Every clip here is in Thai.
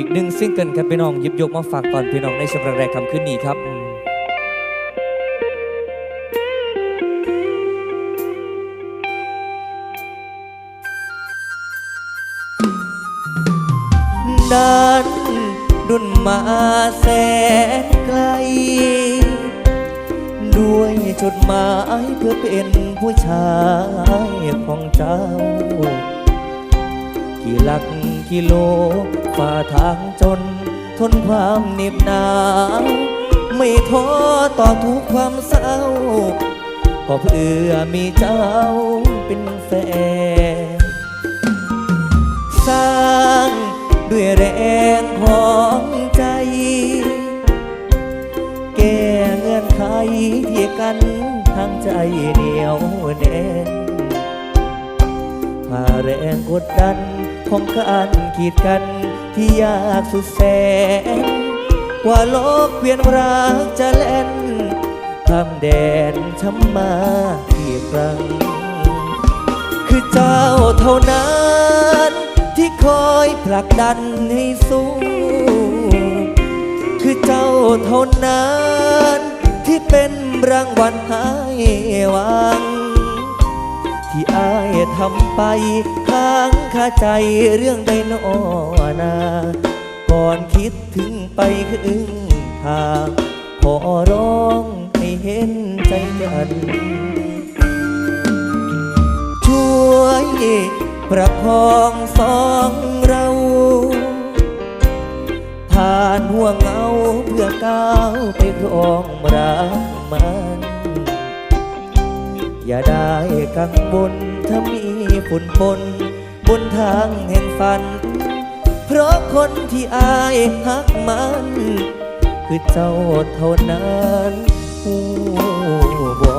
อีกหนึ่งซิงเกิลครับพี่น้องหยิบยกมาฝากตอนพี่น้องในช่วงแรกๆคำขึ้นนี้ครับนั้นดุนมาแสนไกล ด้วยจดหมายเพื่อเป็นผู้ชายของเจ้า กี่หลัก กิโลฝ่าทางจน ทนความเหน็บหนาวไม่ท้อต่อทุกความเศร้าก็เพื่อมีเจ้าเป็นแฟนสร้างด้วยแรงของใจ แก้เงื่อนไขที่กันทางใจเหนียวแน่นหาแรงกดดัน ของการขีดกันที่ยากสุดแสนกว่าโลกเปลี่ยนรักจะเล่นทำแดนช้ำมาอีกครั้ง คือเจ้าเท่านั้นที่คอยผลักดันให้สู้ คือเจ้าเท่านั้นที่เป็นรางวัลให้หวัง ที่อายทำไปค้างคาใจเรื่องใดนอนา ก่อนคิดถึงไปครึ่งทางขอร้องให้เห็นใจกัน ช่วยประคองสองเราผ่านห่วงเงาเพื่อก้าวไปครองรักมัน อย่าได้กังวลถ้ามีฝุ่นปนบนทางแห่งฝัน เพราะคนที่อายหักมัน คือเจ้าเท่านั้นหูบอ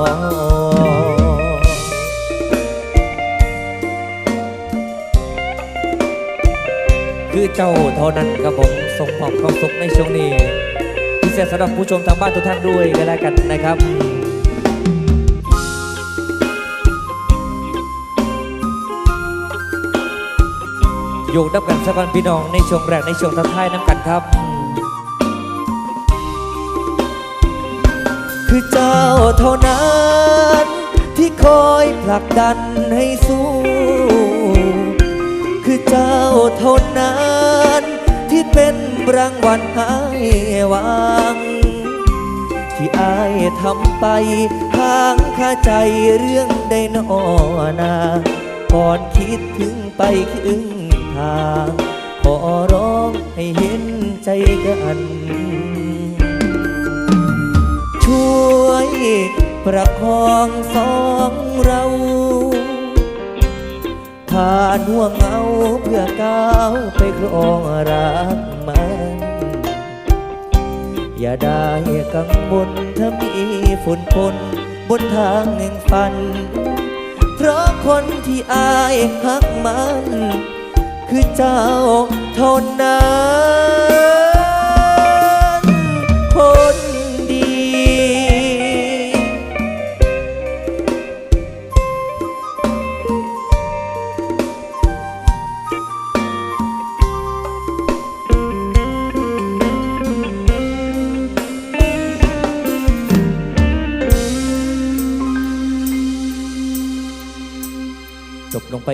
คือเจ้าเท่านั้นครับผมส่งมอบความสุขในช่วงนี้พิเศษสำหรับผู้ชมทางบ้านทุกท่านด้วยก็แล้วกันนะครับ อยู่ดับกันสักวันพี่น้องในช่วงแรกในช่วงท้ายน้ำกันครับ คือเจ้าเท่านั้น ที่คอยผลักดันให้สู้ คือเจ้าเท่านั้น ที่เป็นรางวัลให้หวัง ที่อายทำไปค้างคาใจเรื่องใดหนอนาก่อนคิดถึงไปครึ่ง ทางขอร้องให้เห็นใจกัน ช่วยประคองสองเราผ่านห่วงเงาเพื่อก้าวไปครองรักมัน อย่าได้กังวลถ้ามีฝุ่นปนบนทางแห่งฝัน เพราะคนที่อายหักมัน คือเจ้าเท่านั้น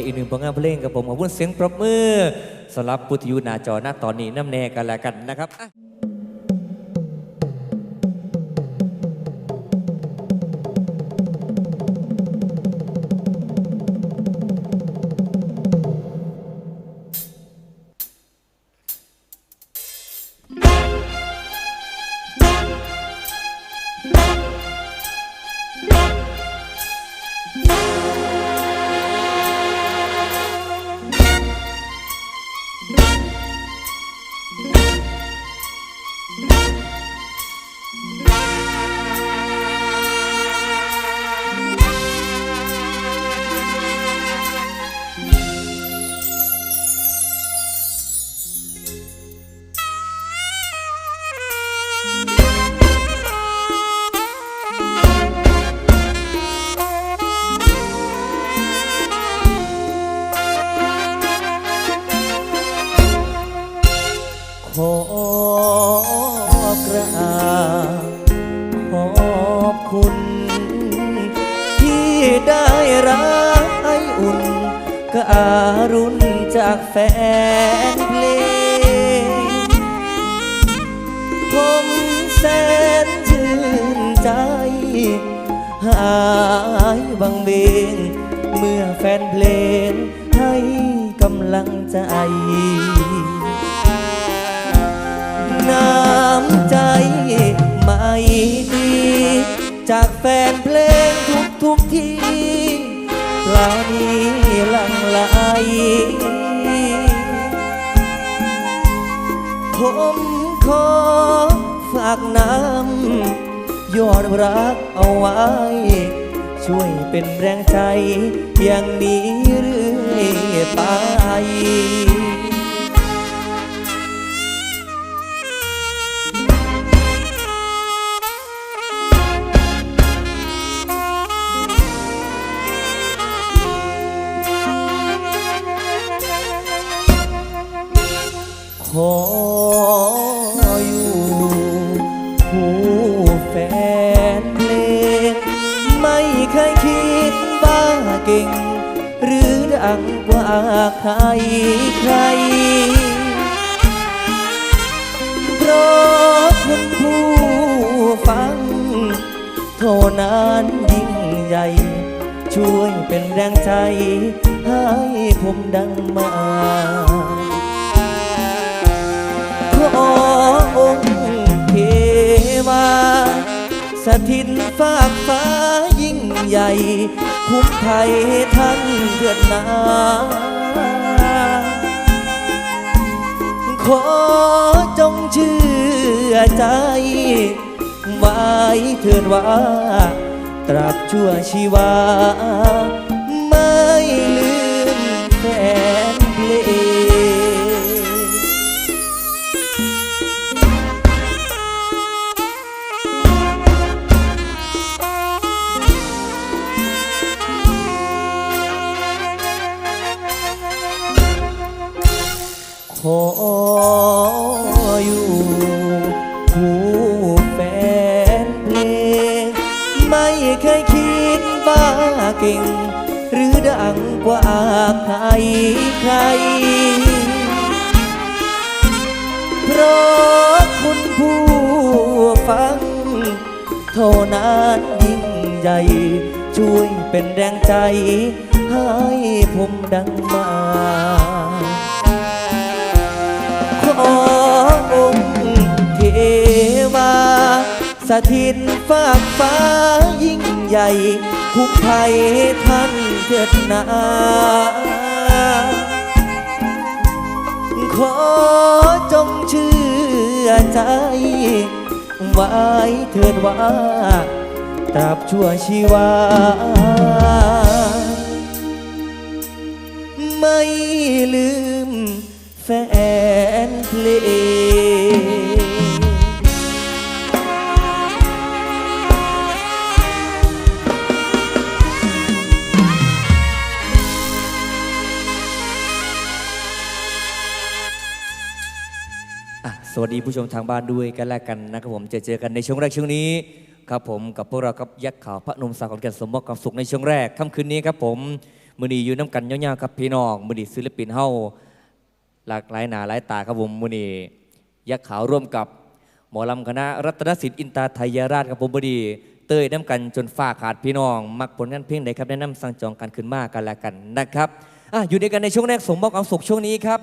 อีกหนึ่งผลงานเพลงกับผมขอบคุณเสียงปรบมือสำหรับผู้ที่อยู่หน้าจอหน้าตอนนี้น้ำแน่กันแล้วกันนะครับ อารุณจากแฟนเพลง ผมแสนชื่นใจ หายบังเบง เมื่อแฟนเพลงให้กำลังใจ น้ำใจไม่ดี จากแฟนเพลงทุกทุกทีานีลังไหลผมขอฝากน้ำยอดรักเอาไว้ ช่วยเป็นแรงใจอย่างนี้เรื่อยไป แฟนเพลง ไม่เคยคิดว่าเก่ง หรือดังกว่าใครใคร เพราะคุณผู้ฟังเท่านั้นยิ่งใหญ่ ช่วยเป็นแรงใจ ให้ผมดังมาขอองค์เท วา สถิตฝากฟ้ายิ่งใหญ่ คุ้มไทยท่านเถิดนา ขอจงเชื่อใจไว้เถิดว่า ตราบชั่วชีวา ออยู่ผู้แฟนเพลงไม่เคยคิดว่าเก่ง หรือดังกว่าใครใคร เพราะคุณผู้ฟังเท่านั้นยิ่งใหญ่ ช่วยเป็นแรงใจ ให้ผมดังมา สถิตฝากฟ้ายิ่งใหญ่คุ้มภัยท่านเถิดนาขอจงเชื่อใจไว้เถิดว่าตราบชั่วชีวา ไม่ลืมแฟนเพลง วัสดีผู้ชมทางบ้านด้วยกันแล้วกันนะครับผมจะเจอกันในช่วงแรกช่วงนี้ครับผมกับพวกเราครับยักษ์ขาวพระนมสาวขอนแก่นสมมติความสุขในช่วงแรกค่ำคืนนี้ครับผมมือนีอยู่น้ำกันยาๆครับพี่น้องมือนีศิลปินเฮาหลากหลายหนาหลายตาครับผมมือนียักษ์ขาวร่วมกับหมอลำคณะรัตนศิลป์อินตาไทยราชครับผมมือนีเต้ยน้ำกันจนฝ้าขาดพี่น้อง มักผลงานเพลงใดครับแนะนำสั่งจองกันขึ้นมากกันแล้วกันนะครับอะอยู่ด้วยกันในช่วงแรกสมมติความสุขช่วงนี้ครับ